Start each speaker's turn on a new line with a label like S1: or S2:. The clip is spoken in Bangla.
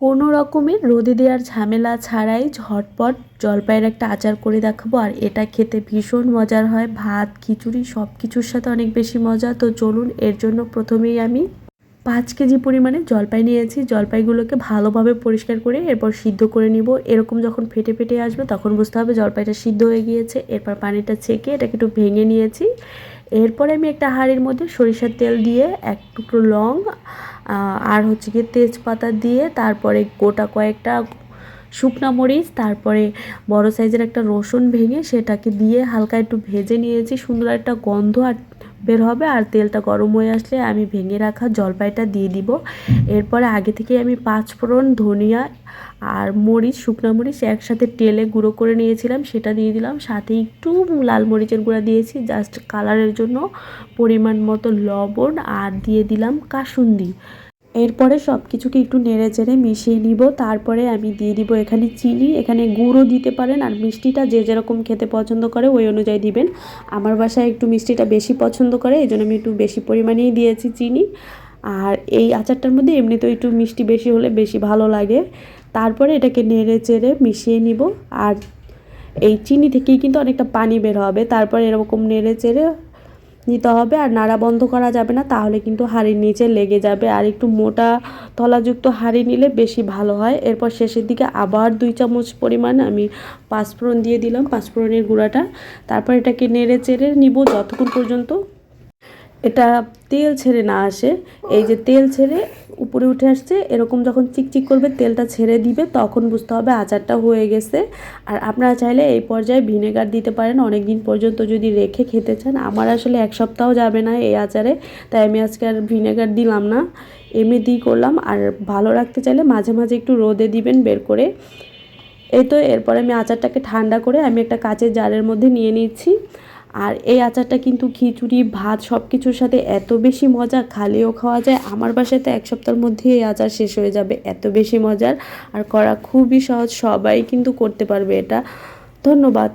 S1: কোনো রকমের রোদে দেওয়ার ঝামেলা ছাড়াই ঝটপট জলপাইয়ের একটা আচার করে দেখাবো। আর এটা খেতে ভীষণ মজার হয়। ভাত, খিচুড়ি সব কিছুর সাথে অনেক বেশি মজা। তো চলুন, এর জন্য প্রথমেই আমি পাঁচ কেজি পরিমাণে জলপাই নিয়েছি। জলপাইগুলোকে ভালোভাবে পরিষ্কার করে এরপর সিদ্ধ করে নিব। এরকম যখন ফেটে ফেটে আসবে তখন বুঝতে হবে জলপাইটা সিদ্ধ হয়ে গিয়েছে। এরপর পানিটা ছেঁকে এটাকে একটু ভেঙে নিয়েছি। এরপরে আমি একটা হাঁড়ির মধ্যে সরিষার তেল দিয়ে এক টুকরো লং আর হচ্ছে গিয়ে তেজপাতা দিয়ে তারপরে গোটা কয়েকটা শুকনা মরিচ, তারপরে বড় সাইজের একটা রসুন ভেঙে সেটাকে দিয়ে হালকা একটু ভেজে নিয়েছি, সুন্দর একটা গন্ধ আর বের হবে আর তেলটা গরম হয়ে আসলে আমি ভেঙে রাখা জলপাইটা দিয়ে দিব। এরপরে আগে থেকে আমি পাঁচ ফোড়ন ধনিয়া আর মরিচ, শুকনা মরিচ একসাথে তেলে গুঁড়ো করে নিয়েছিলাম, সেটা দিয়ে দিলাম। সাথে একটু লাল মরিচের গুঁড়া দিয়েছি, জাস্ট কালারের জন্য পরিমাণ মতো লবণ আর দিয়ে দিলাম কাসুন্দি। এরপরে সব কিছুকে একটু নেড়ে চেড়ে মিশিয়ে নিব। তারপরে আমি দিয়ে দিব এখানে চিনি। এখানে গুঁড়ো দিতে পারেন আর মিষ্টিটা যে যেরকম খেতে পছন্দ করে ওই অনুযায়ী দিবেন। আমার বাসায় একটু মিষ্টিটা বেশি পছন্দ করে এই জন্য আমি একটু বেশি পরিমাণেই দিয়েছি চিনি। আর এই আচারটার মধ্যে এমনিতেও একটু মিষ্টি বেশি হলে বেশি ভালো লাগে। তারপরে এটাকে নেড়ে চেড়ে মিশিয়ে নিব। আর এই চিনি থেকেই কিন্তু অনেকটা পানি বের হবে। তারপরে এরকম নেড়ে চেড়ে নিতে হবে আর নাড়া বন্ধ করা যাবে না, তাহলে কিন্তু হাড়ির নিচে লেগে যাবে। আর একটু মোটা তলাযুক্ত হাড়ি নিলে বেশি ভালো হয়। এরপর শেষের দিকে আবার দুই চামচ পরিমাণ আমি পাঁচফোড়ন দিয়ে দিলাম, পাঁচফোড়নের গুঁড়াটা। তারপর এটাকে নেড়ে চেড়ে নিব যতক্ষণ পর্যন্ত এটা তেল ছেড়ে না আসে। এই যে তেল ছেড়ে উপরে উঠে আসছে, এরকম যখন চিকচিক করবে, তেলটা ছেড়ে দিবে, তখন বুঝতে হবে আচারটা হয়ে গেছে। আর আপনারা চাইলে এই পর্যায়ে ভিনেগার দিতে পারেন। অনেক দিন পর্যন্ত যদি রেখে খেতে চান, আমার আসলে এক সপ্তাহ যাবে না এই আচারে, তাই আমি আজকে আর ভিনেগার দিলাম না। এমনি দিই করলাম, আর ভালো রাখতে চাইলে মাঝে মাঝে একটু রোদে দিবেন, বের করে। এই তো, এরপরে আমি আচারটাকে ঠান্ডা করে আমি একটা কাচের জারের মধ্যে নিয়ে নিচ্ছি। আর এই আচারটা কিন্তু খিচুড়ি, ভাত সব কিছুর সাথে এত বেশি মজা, খালিও খাওয়া যায়। আমার বাসায় তো এক সপ্তাহের মধ্যে এই আচার শেষ হয়ে যাবে, এত বেশি মজার। আর করা খুবই সহজ, সবাই কিন্তু করতে পারবে এটা। ধন্যবাদ।